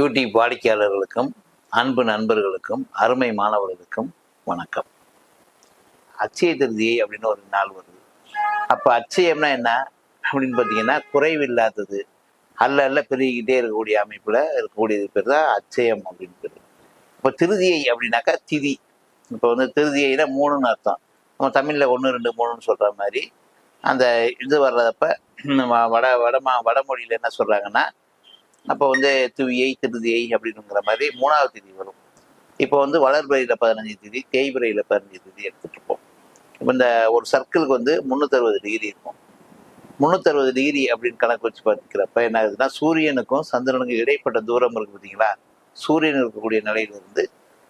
YouTube வாடிக்கையாளர்களுக்கும் அன்பு நண்பர்களுக்கும் அருமை மாணவர்களுக்கும் வணக்கம். அச்சய திருதியை அப்படின்னு ஒரு நாள் வருது. அப்போ அச்சயம்னா என்ன அப்படின்னு பார்த்தீங்கன்னா குறைவில்லாதது. அல்ல அல்ல பெருகிக்கிட்டே இருக்கக்கூடிய அமைப்பில் இருக்கக்கூடியது பேர் தான் அச்சயம் அப்படின்னு பேர். இப்போ திருதியை அப்படின்னாக்கா திதி. இப்போ வந்து திருதியைனா மூணுன்னு அர்த்தம். நம்ம தமிழில் ஒன்று ரெண்டு மூணுன்னு சொல்கிற மாதிரி. அந்த இது வர்றதப்ப வட வடமா வடமொழியில் என்ன சொல்கிறாங்கன்னா அப்போ வந்து துவியை திருதியை அப்படிங்கிற மாதிரி மூணாவது தேதி வரும். இப்போ வந்து வளர்பிறையில் பதினஞ்சு தேதி தேய்பிறையில் பதினஞ்சு தேதி எடுத்துட்டு இருப்போம் இப்போ இந்த ஒரு சர்க்கிளுக்கு வந்து முந்நூற்றறுபது டிகிரி இருக்கும். முந்நூற்றறுபது டிகிரி அப்படின்னு கணக்கு வச்சு பார்த்துக்கிறப்ப என்ன ஆகுதுன்னா சூரியனுக்கும் சந்திரனுக்கும் இடைப்பட்ட தூரம் இருக்கு பார்த்தீங்களா? சூரியன் இருக்கக்கூடிய நிலையிலிருந்து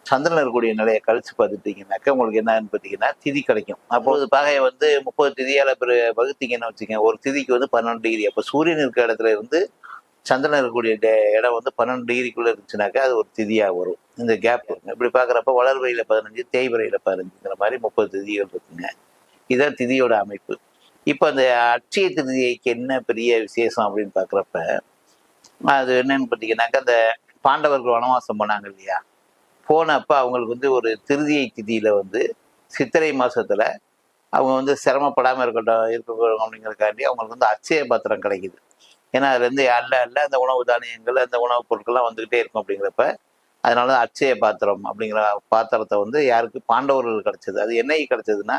சந்திரன் இருக்கக்கூடிய நிலையை கழிச்சு பார்த்துட்டீங்கன்னாக்கா உங்களுக்கு என்னன்னு பார்த்தீங்கன்னா திதி கிடைக்கும். அப்போது பகையை வந்து முப்பது திதியால் பிற வகுத்தீங்கன்னு வச்சுக்கோங்க. ஒரு திதிக்கு வந்து பன்னெண்டு டிகிரி. அப்போ சூரியன் இருக்கிற இடத்துல இருந்து சந்திரன் இருக்கக்கூடிய டே- இடம் வந்து பன்னெண்டு டிகிரிக்குள்ளே இருந்துச்சுனாக்கா அது ஒரு திதியாக வரும். இந்த கேப் இப்படி பார்க்குறப்ப வளர்வையில் பதினஞ்சு தேய்வரையில் பதினஞ்சுங்கிற மாதிரி முப்பது திதிகள் இருக்குங்க. இதுதான் திதியோட அமைப்பு. இப்போ அந்த அட்சய திருதியைக்கு என்ன பெரிய விசேஷம் அப்படின்னு பார்க்குறப்ப அது என்னன்னு பார்த்தீங்கன்னாக்கா அந்த பாண்டவர்கள் வனவாசம் போனாங்க இல்லையா? போனப்போ அவங்களுக்கு வந்து ஒரு திருதியை திதியில் வந்து சித்திரை மாதத்தில் அவங்க வந்து சிரமப்படாமல் இருக்கட்டும் இருக்கட்டும் அப்படிங்கிறதுக்காண்டி அவங்களுக்கு வந்து அச்சய பாத்திரம் கிடைக்குது. ஏன்னா அதுலேருந்து அல்ல அல்ல அந்த உணவு தானியங்கள் அந்த உணவுப் பொருட்கள்லாம் வந்துக்கிட்டே இருக்கும் அப்படிங்கிறப்ப அதனால தான் பாத்திரம் அப்படிங்கிற பாத்திரத்தை வந்து யாருக்கு? பாண்டவர்கள் கிடைச்சது. அது என்னைக்கு கிடைச்சதுன்னா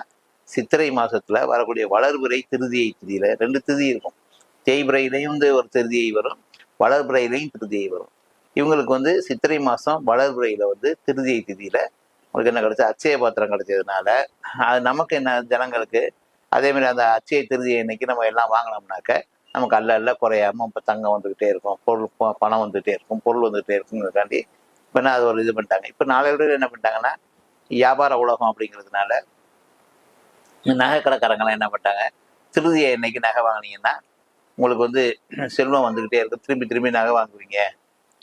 சித்திரை மாதத்தில் வரக்கூடிய வளர்பிறை திருதியை திதியில் ரெண்டு திதி இருக்கும். தேய்பிரையிலையும் வந்து ஒரு திருதியை வரும் வளர்பிறையிலையும் திருதியை வரும். இவங்களுக்கு வந்து சித்திரை மாதம் வளர்பிறையில் வந்து திருதியை திதியில் உங்களுக்கு என்ன கிடைச்சது? அச்சய பாத்திரம் கிடைச்சதுனால அது நமக்கு என்ன ஜனங்களுக்கு அதே மாதிரி அந்த அச்சய திருதியை இன்னைக்கு நம்ம எல்லாம் வாங்கினோம்னாக்க நமக்கு அல்ல அல்ல குறையாம இப்போ தங்கம் வந்துகிட்டே இருக்கும் பொருள் பணம் வந்துகிட்டே இருக்கும் பொருள் வந்துகிட்டே இருக்குங்கிறக்காண்டி இப்போ என்ன அது ஒரு இது பண்ணிட்டாங்க. இப்போ நாளையோட என்ன பண்ணிட்டாங்கன்னா வியாபார உலகம் அப்படிங்கிறதுனால நகை கடைக்காரங்களாம் என்ன பண்ணிட்டாங்க திருதியை இன்னைக்கு நகை வாங்கினீங்கன்னா உங்களுக்கு வந்து செல்வம் வந்துக்கிட்டே இருக்கு திரும்பி திரும்பி நகை வாங்குவீங்க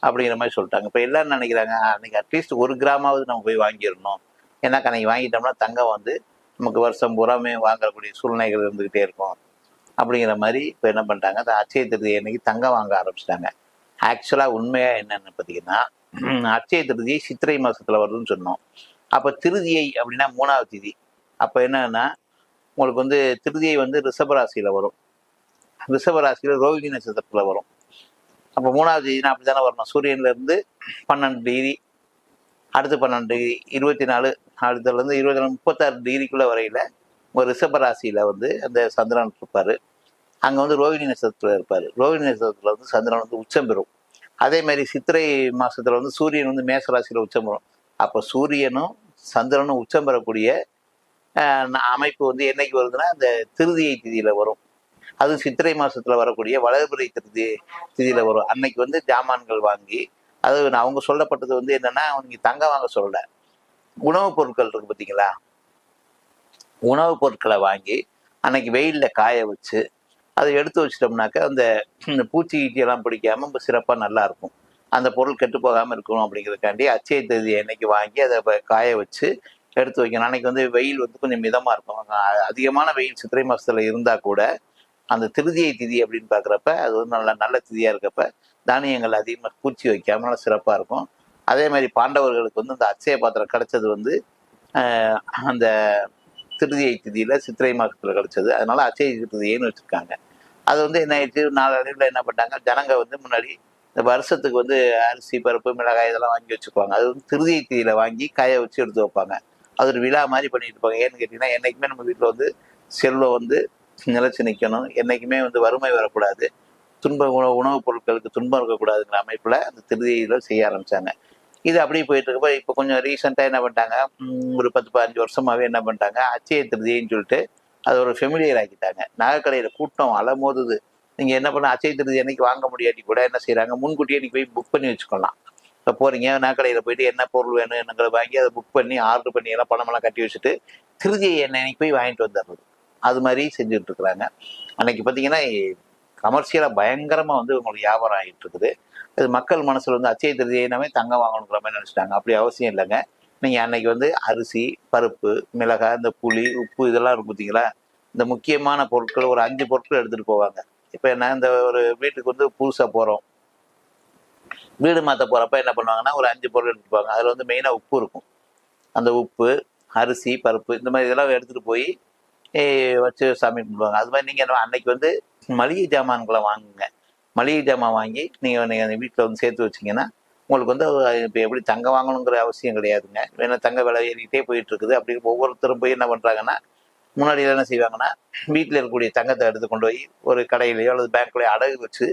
அப்படிங்கிற மாதிரி சொல்லிட்டாங்க. இப்போ எல்லாரும் நினைக்கிறாங்க அன்னைக்கு அட்லீஸ்ட் ஒரு கிராமாவது நம்ம போய் வாங்கிடணும். ஏன்னா அன்னைக்கு வாங்கிட்டோம்னா தங்கம் வந்து நமக்கு வருஷம் பூராமே வாங்கக்கூடிய சூழ்நிலைகள் இருந்துக்கிட்டே இருக்கும். அப்படிங்கிற மாதிரி இப்போ என்ன பண்ணிட்டாங்க? அந்த அச்சய திருதி அன்னைக்கு தங்கம் வாங்க ஆரம்பிச்சிட்டாங்க. ஆக்சுவலாக உண்மையாக என்னென்னு பார்த்தீங்கன்னா அச்சய திருதியை சித்திரை மாதத்தில் வருதுன்னு சொன்னோம். அப்போ திருதியை அப்படின்னா மூணாவது திதி. அப்போ என்னன்னா உங்களுக்கு வந்து திருதியை வந்து ரிஷபராசியில் வரும். ரிஷபராசியில் ரோகிணி நட்சத்திரத்தில் வரும். அப்போ மூணாவது தேதினா அப்படி தானே வரணும் சூரியன்லேருந்து பன்னெண்டு டிகிரி அடுத்து பன்னெண்டு டிகிரி இருபத்தி நாலு அடுத்ததுலேருந்து இருபத்தி நாலு முப்பத்தாறு டிகிரிக்குள்ளே வரையில ரிஷபராசியில் வந்து அந்த சந்திரன் இருப்பார். அங்கே வந்து ரோகிணி நட்சத்திரத்தில் இருப்பார். ரோகிணி நட்சத்திரத்தில் வந்து சந்திரன் வந்து உச்சம் பெறும். அதே மாதிரி சித்திரை மாதத்தில் வந்து சூரியன் வந்து மேசராசியில் உச்சம் பெறும். அப்போ சூரியனும் சந்திரனும் உச்சம் பெறக்கூடிய அமைப்பு வந்து என்னைக்கு வருதுன்னா இந்த திருதியை திதியில் வரும். அது சித்திரை மாதத்தில் வரக்கூடிய வளர்பிறை திருதி திதியில் வரும். அன்னைக்கு வந்து ஜாமான்கள் வாங்கி அது நான் அவங்க சொல்லப்பட்டது வந்து என்னென்னா அவங்க தங்கம் வாங்க சொல்லலை. உணவுப் பொருட்கள் இருக்குது பார்த்தீங்களா உணவுப் பொருட்களை வாங்கி அன்னைக்கு வெயிலில் காய வச்சு அதை எடுத்து வச்சிட்டோம்னாக்க அந்த இந்த பூச்சி கீச்சியெல்லாம் பிடிக்காமல் இப்போ ரொம்ப நல்லாயிருக்கும் அந்த பொருள் கெட்டு போகாமல் இருக்கணும் அப்படிங்கிறதுக்காண்டி அச்சய தேதி அன்னைக்கு வாங்கி அதை காய வச்சு எடுத்து வைக்கணும். அன்னைக்கு வந்து வெயில் வந்து கொஞ்சம் மிதமாக இருக்கும். அதிகமான வெயில் சித்திரை மாதத்தில் இருந்தால் கூட அந்த திருதியை திதி அப்படின்னு பார்க்குறப்ப அது வந்து நல்ல நல்ல திதியாக இருக்கப்ப தானியங்கள் அதிகமாக பூச்சி வைக்காம நல்லா சிறப்பாக இருக்கும். அதே மாதிரி பாண்டவர்களுக்கு வந்து அந்த அச்சய பாத்திரம் கிடைச்சது வந்து அந்த திருதியை திதியில் சித்திரை மாதத்தில் கிடச்சது அதனால அச்சய திருதியைன்னு வச்சுருக்காங்க. அது வந்து என்ன ஆயிடுச்சு? நாளடைவில் என்ன பண்ணாங்க ஜனங்க வந்து முன்னாடி இந்த வருஷத்துக்கு வந்து அரிசி பருப்பு மிளகாய் இதெல்லாம் வாங்கி வச்சுக்குவாங்க. அது வந்து திருதியை திதியில் வாங்கி காய வச்சு எடுத்து வைப்பாங்க. அது ஒரு விழா மாதிரி பண்ணிட்டு இருப்பாங்க. ஏன்னு கேட்டிங்கன்னா என்றைக்குமே நம்ம வீட்டில் வந்து செல்வம் வந்து நிலச்சி நிற்கணும் என்றைக்குமே வந்து வறுமை வரக்கூடாது. துன்ப உணவு உணவுப் பொருட்களுக்கு துன்பம் இருக்கக்கூடாதுங்கிற அமைப்பில் அந்த திருதியில் செய்ய ஆரம்பித்தாங்க இது அப்படியே போயிட்டு இருக்கப்ப இப்போ கொஞ்சம் ரீசெண்டாக என்ன பண்ணிட்டாங்க? ஒரு பத்து பதினஞ்சு வருஷமாகவே என்ன பண்ணிட்டாங்க? அச்சய திருதின்னு சொல்லிட்டு அது ஒரு ஃபெமிலியர் ஆக்கிட்டாங்க. நகைக்கடையில் கூட்டம் அலமோதுது. நீங்கள் என்ன பண்ண அச்சய திருதி என்னைக்கு வாங்க முடியாட்டி கூட என்ன செய்கிறாங்க முன்கூட்டியே இன்றைக்கி போய் புக் பண்ணி வச்சுக்கலாம். இப்போ போறீங்க நகைக்கடையில் போயிட்டு என்ன பொருள் வேணும் என்னங்களை வாங்கி அதை புக் பண்ணி ஆர்டர் பண்ணி எல்லாம் பணமெல்லாம் கட்டி வச்சுட்டு திருதியை என்னைக்கு போய் வாங்கிட்டு வந்துடுறது. அது மாதிரி செஞ்சுட்டு இருக்கிறாங்க. அன்னைக்கு பார்த்தீங்கன்னா கமர்ஷியலாக பயங்கரமாக வந்து உங்களுக்கு வியாபாரம் ஆகிட்டு இருக்குது. இது மக்கள் மனசில் வந்து அச்சய திருதியினமே தங்கம் வாங்கணுங்கிற மாதிரி நினச்சிட்டாங்க. அப்படி அவசியம் இல்லைங்க. நீங்கள் அன்னைக்கு வந்து அரிசி பருப்பு மிளகாய் இந்த புளி உப்பு இதெல்லாம் இருக்கும் பார்த்தீங்களா இந்த முக்கியமான பொருட்கள் ஒரு அஞ்சு பொருட்கள் எடுத்துகிட்டு போவாங்க. இப்போ என்ன இந்த ஒரு வீட்டுக்கு வந்து புதுசாக போகிறோம் வீடு மாற்ற போகிறப்ப என்ன பண்ணுவாங்கன்னா ஒரு அஞ்சு பொருள் எடுத்துகிட்டு போவாங்க. அதில் வந்து மெயினாக உப்பு இருக்கும். அந்த உப்பு அரிசி பருப்பு இந்த மாதிரி இதெல்லாம் எடுத்துகிட்டு போய் வச்சு சாமி கும்பிடுவாங்க. அது மாதிரி நீங்கள் அன்னைக்கு வந்து மளிகை ஜாமான்களை வாங்குங்க. மளிகை ஜாமான் வாங்கி நீங்கள் நீங்கள் வீட்டில் வந்து சேர்த்து வச்சிங்கன்னா உங்களுக்கு வந்து இப்போ எப்படி தங்கம் வாங்கணுங்கிற அவசியம் கிடையாதுங்க. ஏன்னா தங்க விலை ஏறிக்கிட்டே போயிட்டு இருக்குது அப்படி ஒவ்வொருத்தரும் போய் என்ன பண்ணுறாங்கன்னா முன்னாடியில் என்ன செய்வாங்கன்னா வீட்டில் இருக்கக்கூடிய தங்கத்தை எடுத்து கொண்டு போய் ஒரு கடையிலையோ அல்லது பேங்க்லையோ அடகு வச்சு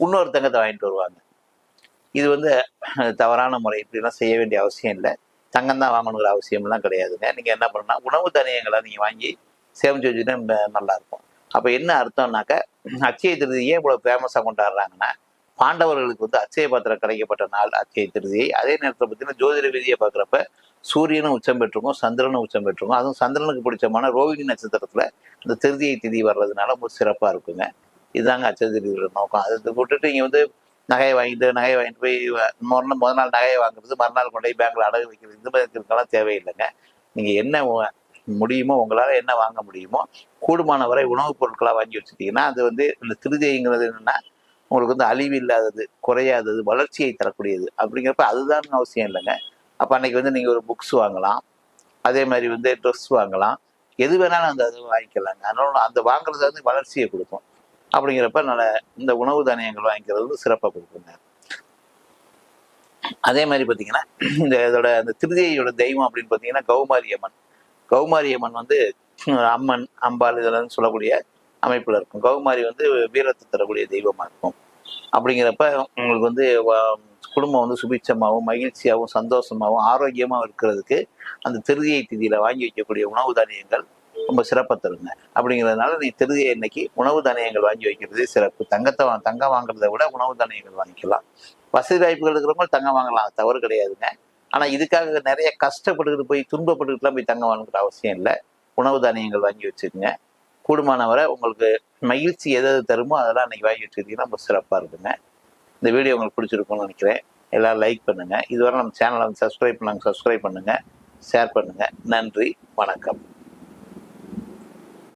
இன்னொரு தங்கத்தை வாங்கிட்டு வருவாங்க. இது வந்து தவறான முறை. இப்படிலாம் செய்ய வேண்டிய அவசியம் இல்லை. தங்கம் தான் வாங்கணுங்கிற அவசியம்லாம் கிடையாதுங்க. நீங்கள் என்ன பண்ணணும்னா உணவு தானியங்களை நீங்கள் வாங்கி சேமிச்சு வச்சுக்கிட்டா நல்லாயிருக்கும் அப்போ என்ன அர்த்தம்னாக்க அச்சய திருதி ஏன் இவ்வளோ ஃபேமஸாக கொண்டாடுறாங்கன்னா பாண்டவர்களுக்கு வந்து அச்சய பாத்திரம் கிடைக்கப்பட்ட நாள் அச்சய திருதியை அதே நேரத்தில் பார்த்தீங்கன்னா ஜோதிட விதியை பார்க்குறப்ப சூரியனும் உச்சம் பெற்றிருக்கும் சந்திரனும் உச்சம் பெற்றிருக்கும். அதுவும் சந்திரனுக்கு பிடிச்சமான ரோகிணி நட்சத்திரத்தில் இந்த திருதியை திதி வர்றதுனால ரொம்ப சிறப்பாக இருக்குங்க. இதுதாங்க அச்சய திருதியோட நோக்கம். அதை விட்டுட்டு இங்கே வந்து நகையை வாங்கிட்டு நகையை வாங்கிட்டு போய் மறுநாள் முதல் நாள் நகையை வாங்குறது மறுநாள் கொண்டு போய் பேங்கில் அடகு வைக்கிறது இந்த மாதிரி இருக்கிறதுக்கெல்லாம் தேவையில்லைங்க. நீங்கள் என்ன முடியுமோ உங்களால் என்ன வாங்க முடியுமோ கூடுமான வரை உணவுப் பொருட்களாக வாங்கி வச்சுட்டீங்கன்னா அது வந்து இந்த திருதிங்கிறது என்னென்னா உங்களுக்கு வந்து அழிவு இல்லாதது குறையாதது வளர்ச்சியை தரக்கூடியது அப்படிங்கிறப்ப அதுதான் அவசியம் இல்லைங்க. அப்போ அன்னைக்கு வந்து நீங்கள் ஒரு புக்ஸ் வாங்கலாம். அதே மாதிரி வந்து ட்ரெஸ் வாங்கலாம். எது வேணாலும் அந்த அது வாங்கிக்கலாங்க. அதனால அந்த வாங்குறது வந்து வளர்ச்சியை கொடுக்கும். அப்படிங்கிறப்ப நல்ல இந்த உணவு தானியங்கள் வாங்கிக்கிறது வந்து சிறப்பாக கொடுக்குங்க. அதே மாதிரி பார்த்தீங்கன்னா இந்த இதோட அந்த திருதியோட தெய்வம் அப்படின்னு பார்த்தீங்கன்னா கௌமாரி அம்மன். கௌமாரி அம்மன் வந்து அம்மன் அம்பாள் இதெல்லாம் சொல்லக்கூடிய அமைப்பில் இருக்கும். கௌமாரி வந்து வீரத்தை தரக்கூடிய தெய்வமாக இருக்கும். அப்படிங்கிறப்ப உங்களுக்கு வந்து குடும்பம் வந்து சுபிட்சமாகவும் மகிழ்ச்சியாகவும் சந்தோஷமாகவும் ஆரோக்கியமாகவும் இருக்கிறதுக்கு அந்த திருதியை திதியில் வாங்கி வைக்கக்கூடிய உணவு தானியங்கள் ரொம்ப சிறப்பாக தருங்க. அப்படிங்கிறதுனால நீ திருதியை இன்னைக்கு உணவு தானியங்கள் வாங்கி வைக்கிறதே சிறப்பு. தங்கத்தை தங்கம் வாங்குறத விட உணவு தானியங்கள் வாங்கிக்கலாம். வசதி வாய்ப்புகள் இருக்கிறவங்க தங்கம் வாங்கலாம். தவறு கிடையாதுங்க. ஆனால் இதுக்காக நிறைய கஷ்டப்பட்டுக்கிட்டு போய் துன்பப்பட்டுக்கிட்டுலாம் போய் தங்க வாங்குற அவசியம் இல்லை. உணவு தானியங்கள் வாங்கி வச்சுக்கோங்க. கூடுமானவரை உங்களுக்கு மகிழ்ச்சி எது எது தருமோ அதெல்லாம் அன்னைக்கு வாங்கி வச்சுக்கிட்டீங்கன்னா ரொம்ப சிறப்பாக இருக்குங்க. இந்த வீடியோ உங்களுக்கு பிடிச்சிருக்கும்னு நினைக்கிறேன். எல்லோரும் லைக் பண்ணுங்கள் இதுவரை நம்ம சேனலை வந்து சப்ஸ்கிரைப் பண்ணாங்க சப்ஸ்கிரைப் பண்ணுங்கள் ஷேர் பண்ணுங்கள் நன்றி. வணக்கம்.